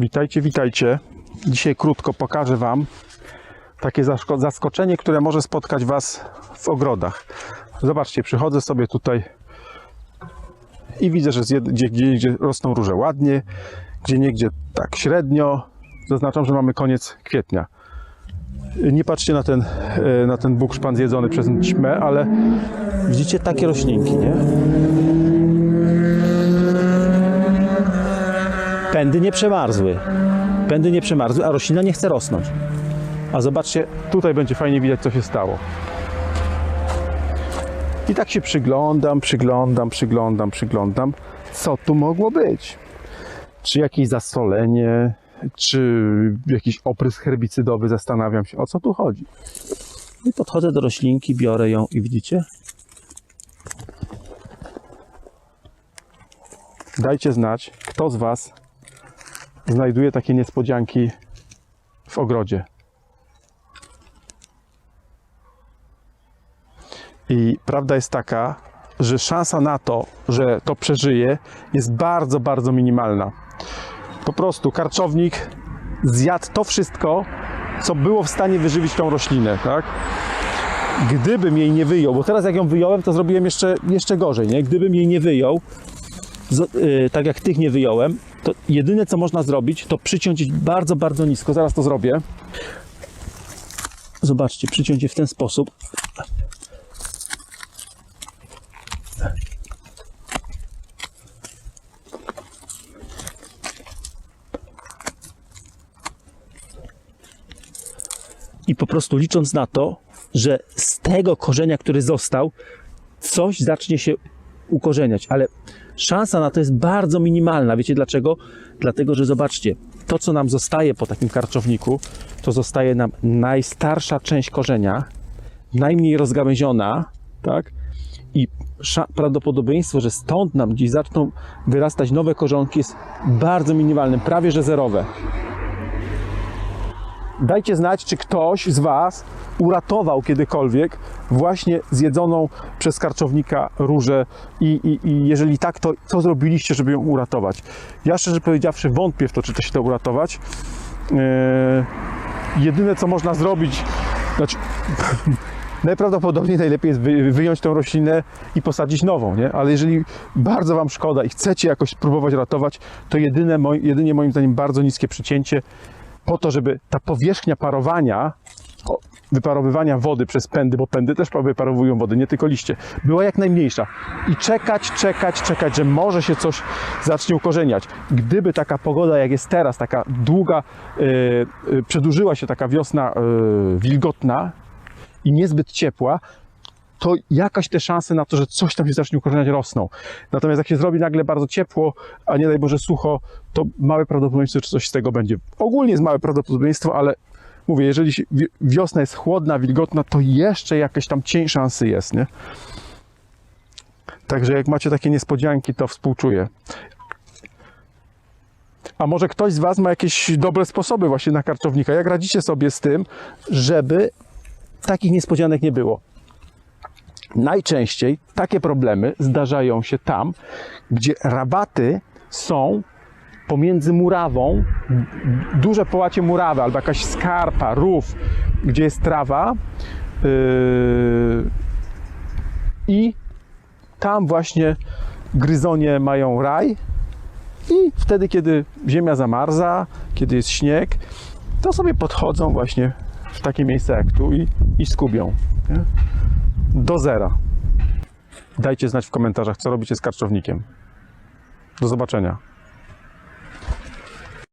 Witajcie, witajcie. Dzisiaj krótko pokażę Wam takie zaskoczenie, które może spotkać Was w ogrodach. Zobaczcie, przychodzę sobie tutaj i widzę, że gdzie, gdzie, gdzie rosną róże ładnie, gdzie niegdzie tak średnio. Zaznaczam, że mamy koniec kwietnia. Nie patrzcie na ten, e, na ten bukszpan zjedzony przez ćmę, ale widzicie takie roślinki, nie? Pędy nie przemarzły. Pędy nie przemarzły, a roślina nie chce rosnąć. A zobaczcie, tutaj będzie fajnie widać, co się stało. I tak się przyglądam, przyglądam, przyglądam, przyglądam. Co tu mogło być? Czy jakieś zasolenie, czy jakiś oprysk herbicydowy? Zastanawiam się, o co tu chodzi. I podchodzę do roślinki, biorę ją i widzicie? Dajcie znać, kto z Was znajduje takie niespodzianki w ogrodzie. I prawda jest taka, że szansa na to, że to przeżyje, jest bardzo, bardzo minimalna. Po prostu karczownik zjadł to wszystko, co było w stanie wyżywić tą roślinę, tak? Gdybym jej nie wyjął, bo teraz jak ją wyjąłem, to zrobiłem jeszcze, jeszcze gorzej, nie? Gdybym jej nie wyjął, y, tak jak tych nie wyjąłem, to jedyne co można zrobić, to przyciąć bardzo, bardzo nisko. Zaraz to zrobię. Zobaczcie, przyciąć je w ten sposób. I po prostu licząc na to, że z tego korzenia, który został, coś zacznie się ukorzeniać, ale szansa na to jest bardzo minimalna. Wiecie dlaczego? Dlatego, że zobaczcie, to co nam zostaje po takim karczowniku, to zostaje nam najstarsza część korzenia, najmniej rozgałęziona, tak? I prawdopodobieństwo, że stąd nam gdzieś zaczną wyrastać nowe korzonki jest bardzo minimalne, prawie że zerowe. Dajcie znać, czy ktoś z Was uratował kiedykolwiek właśnie zjedzoną przez karczownika różę i, i, i jeżeli tak, to co zrobiliście, żeby ją uratować? Ja szczerze powiedziawszy wątpię w to, czy to się da uratować. Eee, jedyne, co można zrobić, znaczy najprawdopodobniej najlepiej jest wy, wyjąć tą roślinę i posadzić nową, nie? Ale jeżeli bardzo Wam szkoda i chcecie jakoś spróbować ratować, to jedyne, jedynie moim zdaniem bardzo niskie przycięcie po to, żeby ta powierzchnia parowania, wyparowywania wody przez pędy, bo pędy też wyparowują wodę, nie tylko liście, była jak najmniejsza. I czekać, czekać, czekać, że może się coś zacznie ukorzeniać. Gdyby taka pogoda, jak jest teraz, taka długa, yy, przedłużyła się taka wiosna yy, wilgotna i niezbyt ciepła, to jakaś te szanse na to, że coś tam się zacznie ukorzeniać rosną. Natomiast jak się zrobi nagle bardzo ciepło, a nie daj Boże sucho, to małe prawdopodobieństwo, że coś z tego będzie. Ogólnie jest małe prawdopodobieństwo, ale mówię, jeżeli wiosna jest chłodna, wilgotna, to jeszcze jakieś tam cień szansy jest, nie? Także jak macie takie niespodzianki, to współczuję. A może ktoś z Was ma jakieś dobre sposoby właśnie na karczownika? Jak radzicie sobie z tym, żeby takich niespodzianek nie było? Najczęściej takie problemy zdarzają się tam, gdzie rabaty są pomiędzy murawą, duże połacie murawy albo jakaś skarpa, rów, gdzie jest trawa yy, i tam właśnie gryzonie mają raj i wtedy, kiedy ziemia zamarza, kiedy jest śnieg, to sobie podchodzą właśnie w takie miejsce jak tu i, i skubią. Nie? Do zera. Dajcie znać w komentarzach, co robicie z karczownikiem. Do zobaczenia.